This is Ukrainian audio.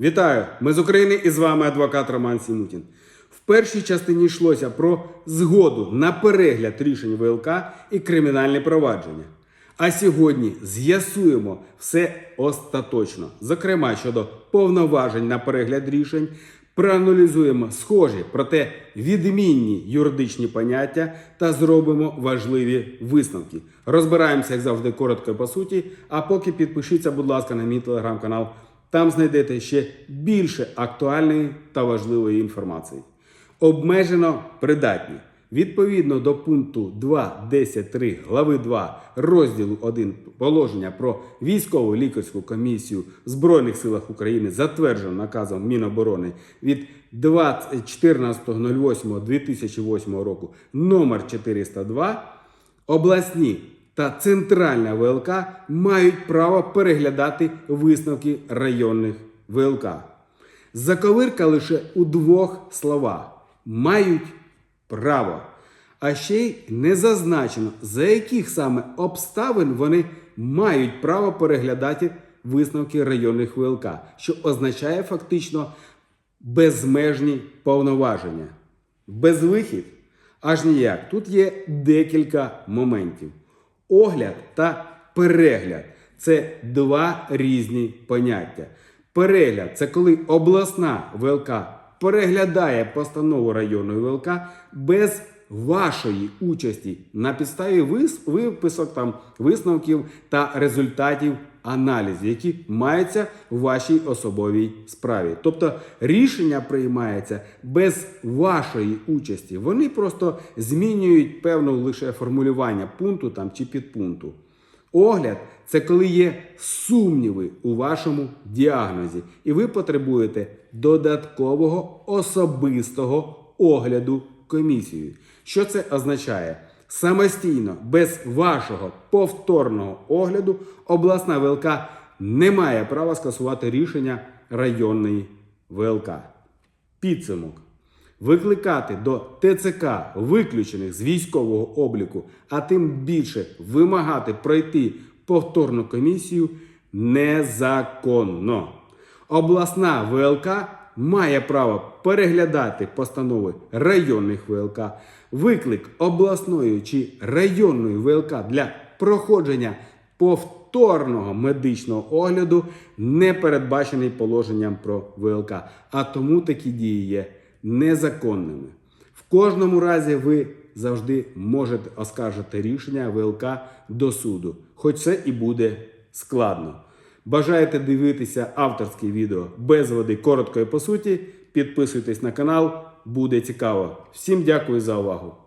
Вітаю! Ми з України і з вами адвокат Роман Сімутін. В першій частині йшлося про згоду на перегляд рішень ВЛК і кримінальне провадження. А сьогодні з'ясуємо все остаточно, зокрема щодо повноважень на перегляд рішень, проаналізуємо схожі, проте відмінні юридичні поняття та зробимо важливі висновки. Розбираємося, як завжди, коротко і по суті. А поки підпишіться, будь ласка, на мій телеграм-канал. Там знайдете ще більше актуальної та важливої інформації. Обмежено придатні. Відповідно до пункту 2.10.3 глави 2 розділу 1 положення про військову лікарську комісію в Збройних силах України, затверджено наказом Міноборони від 14.08.2008 року номер 402, обласні та центральна ВЛК мають право переглядати висновки районних ВЛК. Заковирка лише у двох словах: мають право. А ще й не зазначено, за яких саме обставин вони мають право переглядати висновки районних ВЛК, що означає фактично безмежні повноваження. Безвихід? Аж ніяк. Тут є декілька моментів. Огляд та перегляд це два різні поняття. Перегляд це коли обласна ВЛК переглядає постанову районної ВЛК без вашої участі на підставі виписок там висновків та результатів аналізів, які маються у вашій особовій справі. Тобто рішення приймається без вашої участі. Вони просто змінюють певне лише формулювання пункту там чи підпункту. Огляд це коли є сумніви у вашому діагнозі, і ви потребуєте додаткового особистого огляду комісією. Що це означає? Самостійно, без вашого повторного огляду, обласна ВЛК не має права скасувати рішення районної ВЛК. Підсумок. Викликати до ТЦК виключених з військового обліку, а тим більше вимагати пройти повторну комісію незаконно. Обласна ВЛК має право переглядати постанови районних ВЛК, виклик обласної чи районної ВЛК для проходження повторного медичного огляду не передбачений положенням про ВЛК, а тому такі дії є незаконними. В кожному разі ви завжди можете оскаржити рішення ВЛК до суду, хоч це і буде складно. Бажаєте дивитися авторське відео без води коротко і по суті? Підписуйтесь на канал, буде цікаво. Всім дякую за увагу!